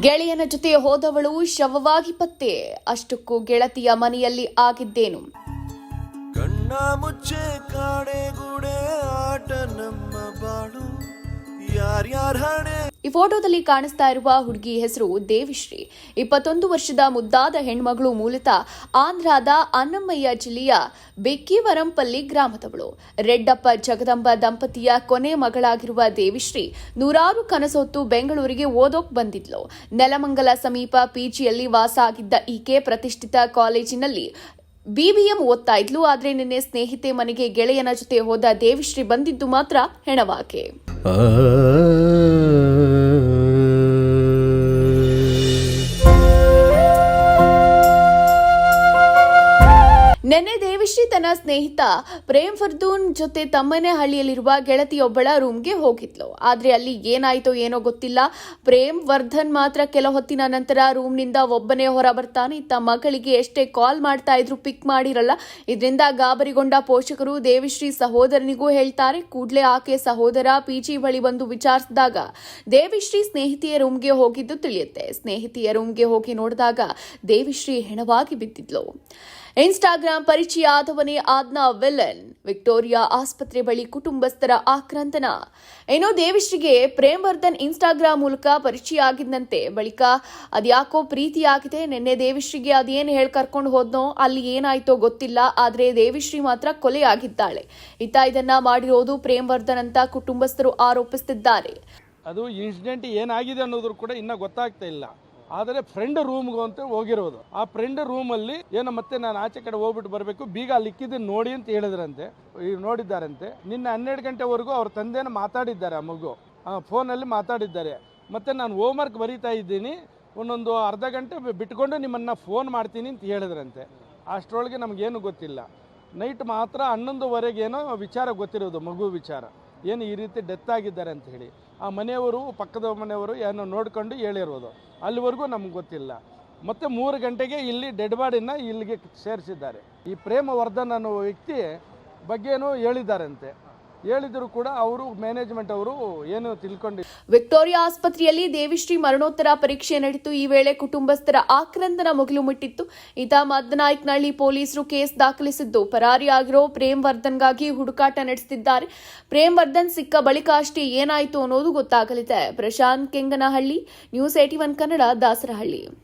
ಗೆಳೆಯನ ಜೊತೆ ಹೋದವಳು ಶವವಾಗಿ ಪತ್ತೆ. ಅಷ್ಟಕ್ಕೂ ಗೆಳತಿಯ ಮನೆಯಲ್ಲಿ ಆಗಿದ್ದೇನು. ಕಣ್ಣ ಮುಚ್ಚೆ ಆಟ ನಮ್ಮ ಬಾಳು. ಯಾರ್ಯಾರ ಹಣೆ ಈ ಫೋಟೋದಲ್ಲಿ ಕಾಣಿಸ್ತಾ ಇರುವ ಹುಡುಗಿ ಹೆಸರು ದೇವಿಶ್ರೀ. ಇಪ್ಪತ್ತೊಂದು ವರ್ಷದ ಮುದ್ದಾದ ಹೆಣ್ಮಗಳು ಮೂಲತಃ ಆಂಧ್ರದ ಅನ್ನಮಯ್ಯ ಜಿಲ್ಲೆಯ ಬೆಕ್ಕಿವರಂಪಲ್ಲಿ ಗ್ರಾಮದವಳು. ರೆಡ್ಡಪ್ಪ ಜಗದಂಬ ದಂಪತಿಯ ಕೊನೆ ಮಗಳಾಗಿರುವ ದೇವಿಶ್ರೀ ನೂರಾರು ಕನಸೊತ್ತು ಬೆಂಗಳೂರಿಗೆ ಓದೋಕ್ ಬಂದಿದ್ಲು. ನೆಲಮಂಗಲ ಸಮೀಪ ಪಿಜಿಯಲ್ಲಿ ವಾಸ ಆಗಿದ್ದ ಈಕೆ ಪ್ರತಿಷ್ಠಿತ ಕಾಲೇಜಿನಲ್ಲಿ ಬಿಬಿಎಂ ಓದ್ತಾ ಇದ್ಲು. ಆದ್ರೆ ನಿನ್ನೆ ಸ್ನೇಹಿತೆ ಮನೆಗೆ ಗೆಳೆಯನ ಜೊತೆ ಹೋದ ದೇವಿಶ್ರೀ ಬಂದಿದ್ದು ಮಾತ್ರ ಹೆಣವಾಕೆ. ಸ್ನೇಹಿತ ಪ್ರೇಮ್ ಫರ್ದೂನ್ ಜೊತೆ ತಮ್ಮನೇ ಹಳ್ಳಿಯಲ್ಲಿರುವ ಗೆಳತಿಯೊಬ್ಬಳ ರೂಮ್ಗೆ ಹೋಗಿದ್ಲು. ಆದ್ರೆ ಅಲ್ಲಿ ಏನಾಯ್ತೋ ಏನೋ ಗೊತ್ತಿಲ್ಲ. ಪ್ರೇಮ್ ವರ್ಧನ್ ಮಾತ್ರ ಕೆಲ ಹೊತ್ತಿನ ನಂತರ ರೂಮ್ನಿಂದ ಒಬ್ಬನೇ ಹೊರ ಬರ್ತಾನೆ ಇತ್ತ ಮಗಳಿಗೆ ಎಷ್ಟೇ ಕಾಲ್ ಮಾಡ್ತಾ ಇದ್ರು ಪಿಕ್ ಮಾಡಿರಲ್ಲ. ಇದರಿಂದ ಗಾಬರಿಗೊಂಡ ಪೋಷಕರು ದೇವಿಶ್ರೀ ಸಹೋದರನಿಗೂ ಹೇಳ್ತಾರೆ. ಕೂಡ್ಲೇ ಆಕೆ ಸಹೋದರ ಪಿಜಿ ಬಳಿ ಬಂದು ವಿಚಾರಿಸಿದಾಗ ದೇವಿಶ್ರೀ ಸ್ನೇಹಿತೆಯ ರೂಮ್ಗೆ ಹೋಗಿದ್ದು ತಿಳಿಯುತ್ತೆ. ಸ್ನೇಹಿತೆಯ ರೂಮ್ಗೆ ಹೋಗಿ ನೋಡಿದಾಗ ದೇವಿಶ್ರೀ ಹೆಣವಾಗಿ ಬಿದ್ದಿದ್ಲು. ಇನ್ಸ್ಟಾಗ್ರಾಂ ಪರಿಚಯ ಆದವನೇ ಆದ್ನ ವಿಲನ್ ವಿಕ್ಟೋರಿಯಾ ಆಸ್ಪತ್ರೆ ಬಳಿ ಕುಟುಂಬಸ್ಥರ ಆಕ್ರಾಂತನ ಏನೋ ದೇವಿಶ್ರೀಗೆ ಪ್ರೇಮ್ ವರ್ಧನ್ ಇನ್ಸ್ಟಾಗ್ರಾಂ ಮೂಲಕ ಪರಿಚಯ ಆಗಿದ್ದಂತೆ ಬಳಿಕ ಅದ್ಯಾಕೋ ಪ್ರೀತಿಯಾಗಿದೆ. ನಿನ್ನೆ ದೇವಿಶ್ರೀಗೆ ಅದೇನು ಹೇಳಿ ಕರ್ಕೊಂಡು ಹೋದ್ನೋ ಅಲ್ಲಿ ಏನಾಯ್ತೋ ಗೊತ್ತಿಲ್ಲ, ಆದ್ರೆ ದೇವಿಶ್ರೀ ಮಾತ್ರ ಕೊಲೆ ಆಗಿದ್ದಾಳೆ ಇತ್ತ ಇದನ್ನ ಮಾಡಿರೋದು ಪ್ರೇಮ್ ವರ್ಧನ್ ಅಂತ ಕುಟುಂಬಸ್ಥರು ಆರೋಪಿಸುತ್ತಿದ್ದಾರೆ ಅದು ಇನ್ಸಿಡೆಂಟ್ ಏನಾಗಿದೆ ಅನ್ನೋದ್ರು ಕೂಡ ಇನ್ನೂ ಗೊತ್ತಾಗ್ತಾ ಇಲ್ಲ. ಆದರೆ ಫ್ರೆಂಡ್ ರೂಮ್ಗೆ ಅಂತ ಹೋಗಿರೋದು. ಆ ಫ್ರೆಂಡ್ ರೂಮಲ್ಲಿ ಏನೋ ಮತ್ತೆ ನಾನು ಆಚೆ ಕಡೆ ಹೋಗ್ಬಿಟ್ಟು ಬರಬೇಕು, ಬೀಗ ಅಲ್ಲಿ ನೋಡಿ ಅಂತ ಹೇಳಿದ್ರಂತೆ ಈಗ ನೋಡಿದ್ದಾರಂತೆ. ನಿನ್ನೆ ಹನ್ನೆರಡು ಗಂಟೆವರೆಗೂ ಅವ್ರ ತಂದೆನ ಮಾತಾಡಿದ್ದಾರೆ ಆ ಮಗು. ಫೋನಲ್ಲಿ ಮಾತಾಡಿದ್ದಾರೆ. ಮತ್ತು ನಾನು ಹೋಮ್ವರ್ಕ್ ಬರೀತಾ ಇದ್ದೀನಿ, ಒಂದೊಂದು ಅರ್ಧ ಗಂಟೆ ಬಿಟ್ಕೊಂಡು ನಿಮ್ಮನ್ನು ಫೋನ್ ಮಾಡ್ತೀನಿ ಅಂತ ಹೇಳಿದ್ರಂತೆ. ಅಷ್ಟರೊಳಗೆ ನಮಗೇನು ಗೊತ್ತಿಲ್ಲ. ನೈಟ್ ಮಾತ್ರ ಹನ್ನೊಂದುವರೆಗೇನೋ ವಿಚಾರ ಗೊತ್ತಿರೋದು ಮಗು ವಿಚಾರ. ಏನು ಈ ರೀತಿ ಡೆತ್ ಆಗಿದ್ದಾರೆ ಅಂತ ಹೇಳಿ. ಆ ಮನೆಯವರು, ಪಕ್ಕದ ಮನೆಯವರು ಏನೋ ನೋಡ್ಕೊಂಡು ಹೇಳಿರೋದು. ಅಲ್ಲಿವರೆಗೂ ನಮ್ಗೆ ಗೊತ್ತಿಲ್ಲ. ಮತ್ತು ಮೂರು ಗಂಟೆಗೆ ಇಲ್ಲಿ ಡೆಡ್ ಬಾಡಿನ ಇಲ್ಲಿಗೆ ಸೇರಿಸಿದ್ದಾರೆ. ಈ ಪ್ರೇಮವರ್ಧನ್ ಅನ್ನೋ ವ್ಯಕ್ತಿ ಬಗ್ಗೆನೂ ಹೇಳಿದ್ದಾರಂತೆ. ಹೇಳಿದ್ರು ಕೂಡ ಅವರು ಮ್ಯಾನೇಜ್ಮೆಂಟ್ ಅವರು ಏನು ತಿಳ್ಕೊಂಡು ವಿಕ್ಟೋರಿಯಾ ಆಸ್ಪತ್ರೆಯಲ್ಲಿ ದೇವಿಶ್ರೀ ಮರಣೋತ್ತರ ಪರೀಕ್ಷೆ ನಡೆಯಿತು. ಈ ವೇಳೆ ಕುಟುಂಬಸ್ಥರ ಆಕ್ರಂದನ ಮುಗಿಲು ಮುಟ್ಟಿತ್ತು. ಈತ ಮದ್ದನಾಯ್ಕನಹಳ್ಳಿ ಪೊಲೀಸರು ಕೇಸ್ ದಾಖಲಿಸಿದ್ದು. ಪರಾರಿಯಾಗಿರೋ ಪ್ರೇಮ್ ವರ್ಧನ್ಗಾಗಿ ಹುಡುಕಾಟ ನಡೆಸುತ್ತಿದ್ದಾರೆ. ಪ್ರೇಮ್ ವರ್ಧನ್ ಸಿಕ್ಕ ಬಳಿಕ ಅಷ್ಟೇ ಏನಾಯಿತು ಅನ್ನೋದು ಗೊತ್ತಾಗಲಿದೆ. Prashanth Kenganahalli, news eighteen Kannada, Dasarahalli.